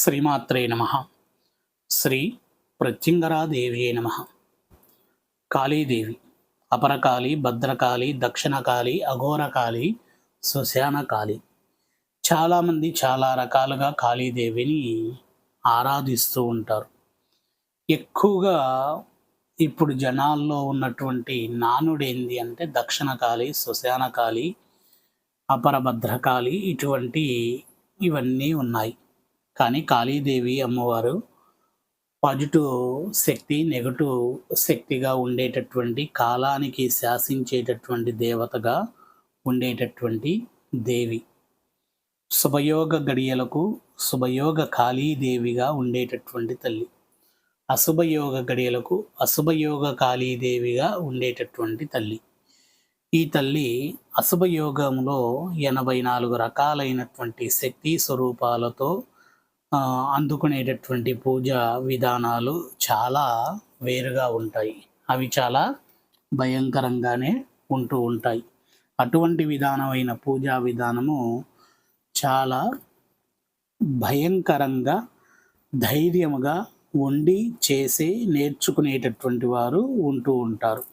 శ్రీమాత్రే నమ. శ్రీ ప్రత్యంగరాదేవి నమ. కాళీదేవి అపరకాళి భద్రకాళి దక్షిణకాళి అఘోరకాళి శ్మశానకాళి చాలామంది చాలా రకాలుగా కాళీదేవిని ఆరాధిస్తూ ఉంటారు. ఎక్కువగా ఇప్పుడు జనాల్లో ఉన్నటువంటి నానుడేంది అంటే దక్షిణకాళి శ్మశానకాళి అపరభద్రకాళి ఇటువంటి ఇవన్నీ ఉన్నాయి. కానీ కాళీదేవి అమ్మవారు పాజిటివ్ శక్తి నెగటివ్ శక్తిగా ఉండేటటువంటి కాలానికి శాసించేటటువంటి దేవతగా ఉండేటటువంటి దేవి. శుభయోగ గడియలకు శుభయోగ కాళీదేవిగా ఉండేటటువంటి తల్లి. అశుభయోగ గడియలకు అశుభయోగ కాళీదేవిగా ఉండేటటువంటి తల్లి. ఈ తల్లి అశుభయోగంలో ఎనభై నాలుగు రకాలైనటువంటి శక్తి స్వరూపాలతో అందుకునేటటువంటి పూజ విధానాలు చాలా వేరుగా ఉంటాయి. అవి చాలా భయంకరంగానే ఉంటూ ఉంటాయి. అటువంటి విధానమైన పూజా విధానము చాలా భయంకరంగా ధైర్యముగా ఉండి చేసి నేర్చుకునేటటువంటి వారు ఉంటూ ఉంటారు.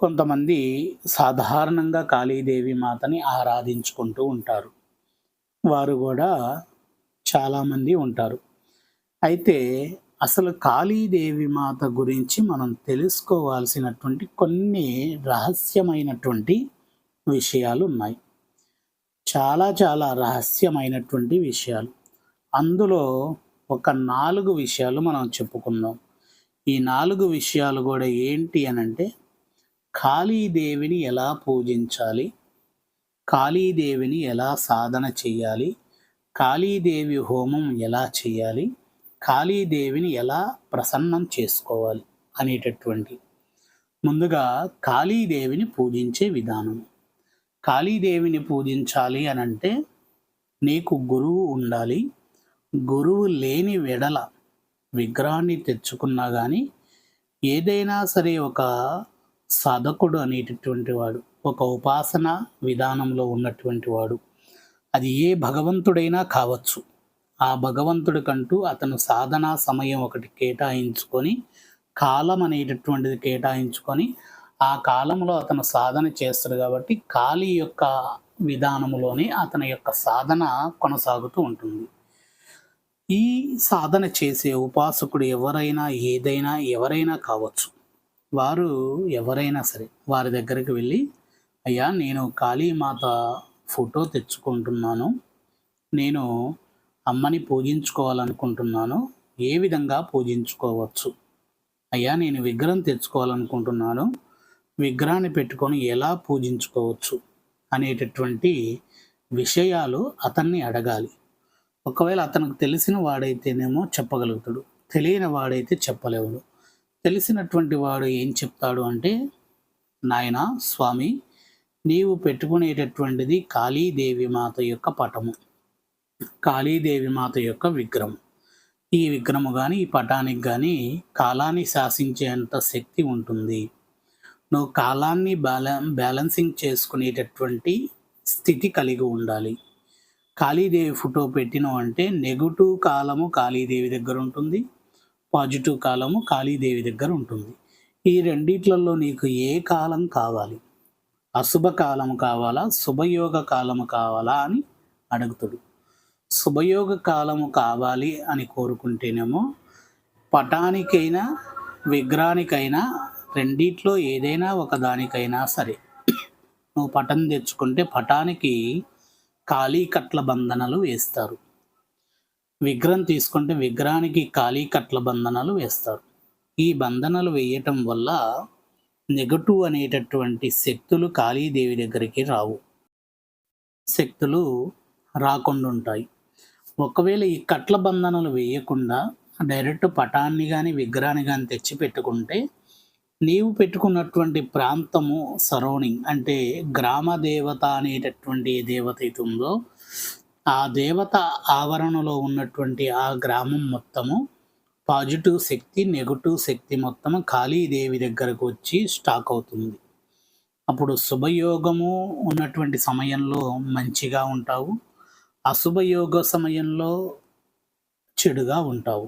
కొంతమంది సాధారణంగా కాళీదేవి మాతని ఆరాధించుకుంటూ ఉంటారు. వారు కూడా చాలామంది ఉంటారు. అయితే అసలు కాళీదేవి మాత గురించి మనం తెలుసుకోవాల్సినటువంటి కొన్ని రహస్యమైనటువంటి విషయాలు ఉన్నాయి చాలా చాలా రహస్యమైనటువంటి విషయాలు. అందులో ఒక నాలుగు విషయాలు మనం చెప్పుకుందాం. ఈ నాలుగు విషయాలు కూడా ఏంటి అనంటే కాళీదేవిని ఎలా పూజించాలి? కాళీదేవిని ఎలా సాధన చేయాలి? కాళీదేవి హోమం ఎలా చేయాలి? కాళీదేవిని ఎలా ప్రసన్నం చేసుకోవాలి? అనేటటువంటి ముందుగా కాళీదేవిని పూజించే విధానం. కాళీదేవిని పూజించాలి అని అంటే నీకు గురువు ఉండాలి. గురువు లేని వెడల విగ్రహాన్ని తెచ్చుకున్నా కానీ ఏదైనా సరే ఒక సాధకుడు అనేటటువంటి వాడు ఒక ఉపాసన విధానంలో ఉన్నటువంటి వాడు. అది ఏ భగవంతుడైనా కావచ్చు. ఆ భగవంతుడికంటూ అతను సాధనా సమయం ఒకటి కేటాయించుకొని కాలం అనేటటువంటిది కేటాయించుకొని ఆ కాలంలో అతను సాధన చేస్తాడు కాబట్టి కాళీ యొక్క విధానంలోనే అతని యొక్క సాధన కొనసాగుతూ ఉంటుంది. ఈ సాధన చేసే ఉపాసకుడు ఎవరైనా ఏదైనా ఎవరైనా కావచ్చు. వారు ఎవరైనా సరే వారి దగ్గరికి వెళ్ళి అయ్యా నేను కాళీమాత ఫోటో తెచ్చుకుంటున్నాను. నేను అమ్మని పూజించుకోవాలనుకుంటున్నాను. ఏ విధంగా పూజించుకోవచ్చు? అయ్యా నేను విగ్రహం తెచ్చుకోవాలనుకుంటున్నాను. విగ్రహాన్ని పెట్టుకొని ఎలా పూజించుకోవచ్చు అనేటటువంటి విషయాలు అతన్ని అడగాలి. ఒకవేళ అతనికి తెలిసిన వాడైతేనేమో చెప్పగలుగుతాడు. తెలియని వాడైతే చెప్పలేవుడు తెలిసినటువంటి వాడు ఏం చెప్తాడు అంటే నాయన స్వామి నీవు పెట్టుకునేటటువంటిది కాళీదేవి మాత యొక్క పటము. కాళీదేవి మాత యొక్క విగ్రహం. ఈ విగ్రహము కానీ ఈ పటానికి కానీ కాలాన్ని శాసించేంత శక్తి ఉంటుంది. నువ్వు కాలాన్ని బ్యాలెన్ బ్యాలెన్సింగ్ చేసుకునేటటువంటి స్థితి కలిగి ఉండాలి. కాళీదేవి ఫోటో పెట్టినావు అంటే నెగటివ్ కాలము కాళీదేవి దగ్గర ఉంటుంది. పాజిటివ్ కాలము కాళీదేవి దగ్గర ఉంటుంది. ఈ రెండిట్లలో నీకు ఏ కాలం కావాలి? అశుభ కాలం కావాలా? శుభయోగ కాలము కావాలా? అని అడుగుతాడు. శుభయోగ కాలము కావాలి అని కోరుకుంటేనేమో పటానికైనా విగ్రహానికైనా రెండిట్లో ఏదైనా ఒక దానికైనా సరే. నువ్వు పటం తెచ్చుకుంటే పటానికి ఖాళీ కట్ల బంధనలు వేస్తారు. విగ్రహం తీసుకుంటే విగ్రహానికి ఖాళీ కట్ల వేస్తారు. ఈ బంధనలు వేయటం వల్ల నెగటివ్ అనేటటువంటి శక్తులు కాళీదేవి దగ్గరికి రావు. శక్తులు రాకుండా ఉంటాయి ఒకవేళ ఈ కట్ల బంధనలు వేయకుండా డైరెక్ట్ పటాన్ని కానీ విగ్రహాన్ని కానీ తెచ్చి పెట్టుకుంటే నీవు పెట్టుకున్నటువంటి ప్రాంతము సరౌండింగ్ అంటే గ్రామ దేవత అనేటటువంటి ఏ దేవత అయితే ఉందో ఆ దేవత ఆవరణలో ఉన్నటువంటి ఆ గ్రామం మొత్తము పాజిటివ్ శక్తి నెగటివ్ శక్తి మొత్తం కాళీదేవి దగ్గరకు వచ్చి స్టాక్ అవుతుంది. అప్పుడు శుభయోగము ఉన్నటువంటి సమయంలో మంచిగా ఉంటావు. అశుభయోగ సమయంలో చెడుగా ఉంటావు.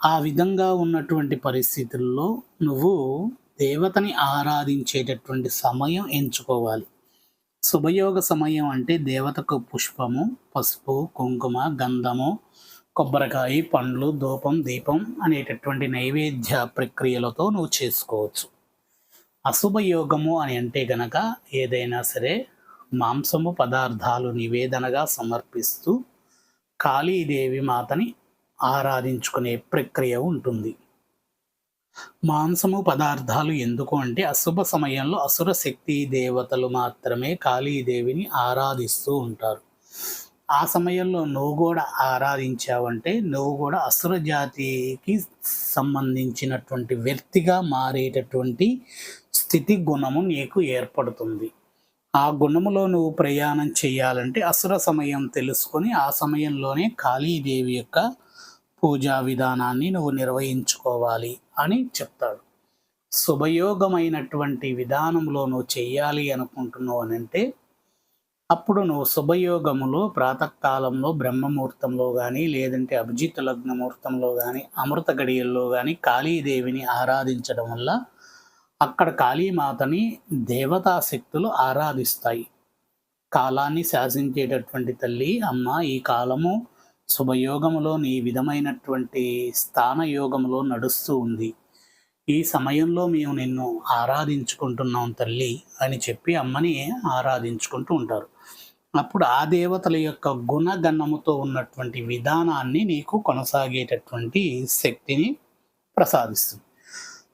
ఆ విధంగా ఉన్నటువంటి పరిస్థితుల్లో నువ్వు దేవతని ఆరాధించేటటువంటి సమయం ఎంచుకోవాలి. శుభయోగ సమయం అంటే దేవతకు పుష్పము పసుపు కుంకుమ గంధము కొబ్బరికాయ పండ్లు ధూపం దీపం అనేటటువంటి నైవేద్య ప్రక్రియలతో నువ్వు చేసుకోవచ్చు. అశుభ యోగము అని అంటే గనక ఏదైనా సరే మాంసము పదార్థాలు నివేదనగా సమర్పిస్తూ కాళీదేవి మాతని ఆరాధించుకునే ప్రక్రియ ఉంటుంది. మాంసము పదార్థాలు ఎందుకు అంటే అశుభ సమయంలో అసుర శక్తి దేవతలు మాత్రమే కాళీదేవిని ఆరాధిస్తూ ఉంటారు. ఆ సమయంలో నువ్వు కూడా ఆరాధించావంటే నువ్వు కూడా అసుర జాతికి సంబంధించినటువంటి వ్యక్తిగా మారేటటువంటి స్థితి గుణము నీకు ఏర్పడుతుంది. ఆ గుణములో నువ్వు ప్రయాణం చేయాలంటే అసుర సమయం తెలుసుకొని ఆ సమయంలోనే కాళీదేవి యొక్క పూజా విధానాన్ని నువ్వు నిర్వహించుకోవాలి అని చెప్తాడు. శుభయోగమైనటువంటి విధానంలో నువ్వు చేయాలి అనుకుంటున్నావు అని అంటే అప్పుడు నువ్వు శుభయోగములో ప్రాతకాలంలో బ్రహ్మముహూర్తంలో కానీ లేదంటే అభిజిత్ లగ్న ముహూర్తంలో కానీ అమృత గడియల్లో కానీ కాళీదేవిని ఆరాధించడం వల్ల అక్కడ కాళీమాతని దేవతా శక్తులు ఆరాధిస్తాయి. కాలాన్ని శాసించేటటువంటి తల్లి అమ్మ ఈ కాలము శుభయోగములో నీ విధమైనటువంటి స్థానయోగములో నడుస్తూ ఉంది. ఈ సమయంలో మేము నిన్ను ఆరాధించుకుంటున్నాం తల్లి అని చెప్పి అమ్మని ఆరాధించుకుంటూ ఉంటారు. అప్పుడు ఆ దేవతల యొక్క గుణగణముతో ఉన్నటువంటి విధానాన్ని నీకు కొనసాగేటటువంటి శక్తిని ప్రసాదిస్తుంది.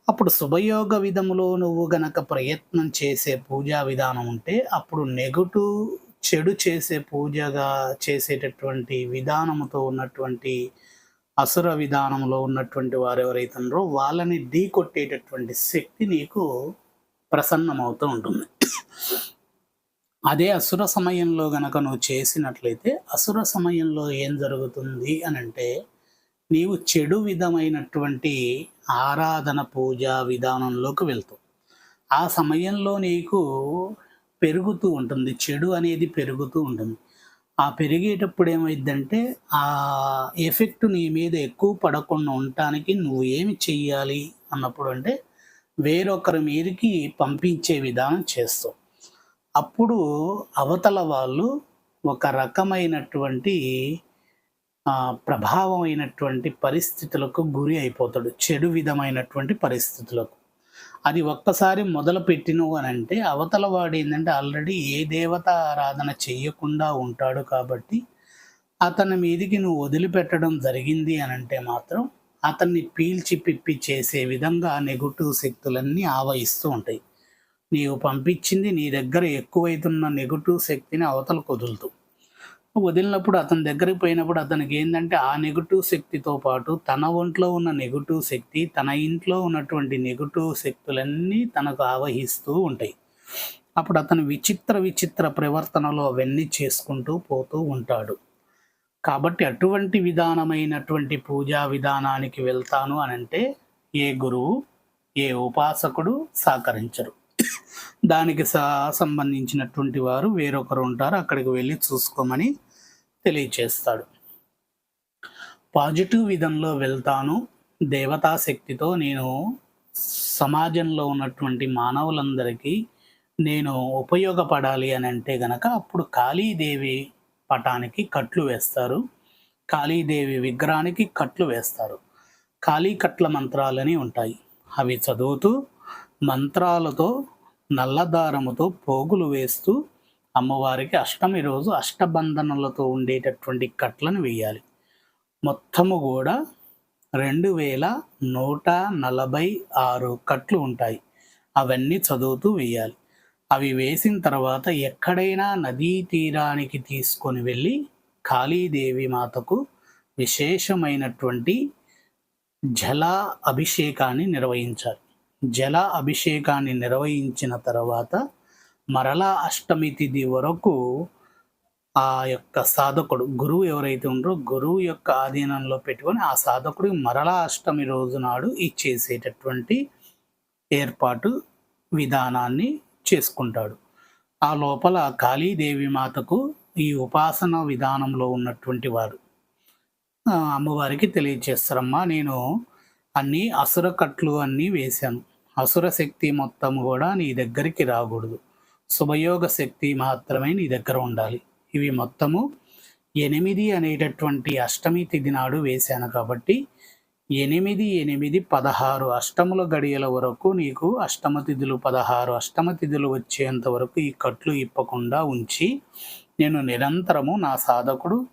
అప్పుడు శుభయోగ విధములో నువ్వు గనక ప్రయత్నం చేసే పూజా విధానం ఉంటే అప్పుడు నెగటివ్ చెడు చేసే పూజగా చేసేటటువంటి విధానముతో ఉన్నటువంటి అసుర విధానంలో ఉన్నటువంటి వారు ఎవరైతున్నారో వాళ్ళని ఢీ కొట్టేటటువంటి శక్తి నీకు ప్రసన్నమవుతూ ఉంటుంది. అదే అసుర సమయంలో గనక నువ్వు చేసినట్లయితే అసుర సమయంలో ఏం జరుగుతుంది అని అంటే నీవు చెడు విధమైనటువంటి ఆరాధన పూజా విధానంలోకి వెళ్తావు. ఆ సమయంలో నీకు పెరుగుతూ ఉంటుంది చెడు అనేది పెరుగుతూ ఉంటుంది. ఆ పెరిగేటప్పుడు ఏమైందంటే ఆ ఎఫెక్ట్ నీ మీద ఎక్కువ పడకుండా ఉండటానికి నువ్వు ఏమి చెయ్యాలి అన్నప్పుడు అంటే వేరొకరి మీదకి పంపించే విధానం చేస్తావు. అప్పుడు అవతల వాళ్ళు ఒక రకమైనటువంటి ప్రభావం అయినటువంటి పరిస్థితులకు గురి అయిపోతాడు. చెడు విధమైనటువంటి పరిస్థితులకు. అది ఒక్కసారి మొదలు పెట్టినవు అని అంటే అవతల వాడు ఏంటంటే ఆల్రెడీ ఏ దేవత ఆరాధన చెయ్యకుండా ఉంటాడు కాబట్టి అతని మీదికి నువ్వు వదిలిపెట్టడం జరిగింది అని అంటే మాత్రం అతన్ని పీల్చి పిప్పి చేసే విధంగా నెగటివ్ శక్తులన్నీ ఆవహిస్తూ ఉంటాయి. నీవు పంపించింది నీ దగ్గర ఎక్కువైతున్న నెగటివ్ శక్తిని అవతల కుదులుతూ వదిలినప్పుడు అతని దగ్గరికి పోయినప్పుడు అతనికి ఏంటంటే ఆ నెగటివ్ శక్తితో పాటు తన ఒంట్లో ఉన్న నెగటివ్ శక్తి తన ఇంట్లో ఉన్నటువంటి నెగటివ్ శక్తులన్నీ తనకు ఆవహిస్తూ ఉంటాయి. అప్పుడు అతను విచిత్ర విచిత్ర ప్రవర్తనలో అవన్నీ చేసుకుంటూ పోతూ ఉంటాడు. కాబట్టి అటువంటి విధానమైనటువంటి పూజా విధానానికి వెళ్తాను అని అంటే ఏ గురువు ఏ ఉపాసకుడు సహకరించరు. దానికి సంబంధించినటువంటి వారు వేరొకరు ఉంటారు. అక్కడికి వెళ్ళి చూసుకోమని తెలియచేస్తాడు. పాజిటివ్ విధంలో వెళ్తాను. దేవతా శక్తితో నేను సమాజంలో ఉన్నటువంటి మానవులందరికీ నేను ఉపయోగపడాలి అని అంటే గనక అప్పుడు కాళీదేవి పటానికి కట్లు వేస్తారు. కాళీదేవి విగ్రహానికి కట్లు వేస్తారు. కాళీ కట్ల మంత్రాలని ఉంటాయి. అవి చదువుతూ మంత్రాలతో నల్లదారముతో పోగులు వేస్తూ అమ్మవారికి అష్టమి రోజు అష్టబంధనలతో ఉండేటటువంటి కట్లను వేయాలి. మొత్తము కూడా రెండు వేల నూట నలభై ఆరు కట్లు ఉంటాయి. అవన్నీ చదువుతూ వేయాలి. అవి వేసిన తర్వాత ఎక్కడైనా నదీ తీరానికి తీసుకొని వెళ్ళి కాళీదేవి మాతకు విశేషమైనటువంటి జల అభిషేకాన్ని నిర్వహించాలి. జల అభిషేకాన్ని నిర్వహించిన తర్వాత మరలా అష్టమి తిథి వరకు ఆ యొక్క సాధకుడు గురువు ఎవరైతే ఉండరో గురువు యొక్క ఆధీనంలో పెట్టుకొని ఆ సాధకుడు మరలా అష్టమి రోజు నాడు ఇచ్చేసేటటువంటి ఏర్పాటు విధానాన్ని చేసుకుంటాడు. ఆ లోపల కాళీదేవి మాతకు ఈ ఉపాసన విధానంలో ఉన్నటువంటి వారు అమ్మవారికి తెలియచేస్తారమ్మా నేను అన్ని అసురకట్లు అన్నీ వేశాను. అసుర శక్తి మొత్తం కూడా నీ దగ్గరికి రాకూడదు. శుభయోగ శక్తి మాత్రమే నీ దగ్గర ఉండాలి. ఇవి మొత్తము ఎనిమిది అనేటటువంటి అష్టమి తిథి నాడు వేశాను కాబట్టి ఎనిమిది ఎనిమిది పదహారు అష్టముల గడియల వరకు నీకు అష్టమ తిథులు పదహారు అష్టమ తిథులు వచ్చేంత వరకు ఈ కట్లు ఇప్పకుండా ఉంచి నేను నిరంతరము నా సాధకుడు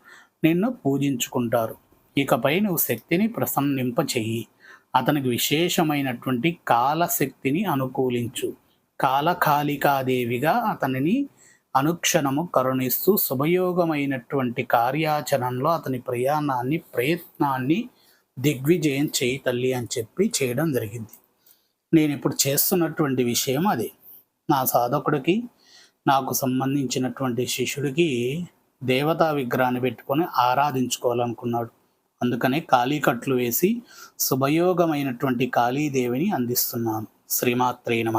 నిన్ను పూజించుకుంటారు. ఇకపై నువ్వు శక్తిని ప్రసన్నింప చెయ్యి. అతనికి విశేషమైనటువంటి కాలశక్తిని అనుకూలించు. కాలకాలికాదేవిగా అతనిని అనుక్షణము కరుణిస్తూ శుభయోగమైనటువంటి కార్యాచరణలో అతని ప్రయాణాన్ని ప్రయత్నాన్ని దిగ్విజయం చేయి తల్లి అని చెప్పి చేయడం జరిగింది. నేను ఇప్పుడు చేస్తున్నటువంటి విషయం అది. నా సాధకుడికి నాకు సంబంధించినటువంటి శిష్యుడికి దేవతా విగ్రహాన్ని పెట్టుకొని ఆరాధించుకోవాలనుకున్నాడు. అందుకనే ఖాళీ కట్లు వేసి శుభయోగమైనటువంటి కాళీదేవిని అందిస్తున్నాను శ్రీమాత్రే నమ.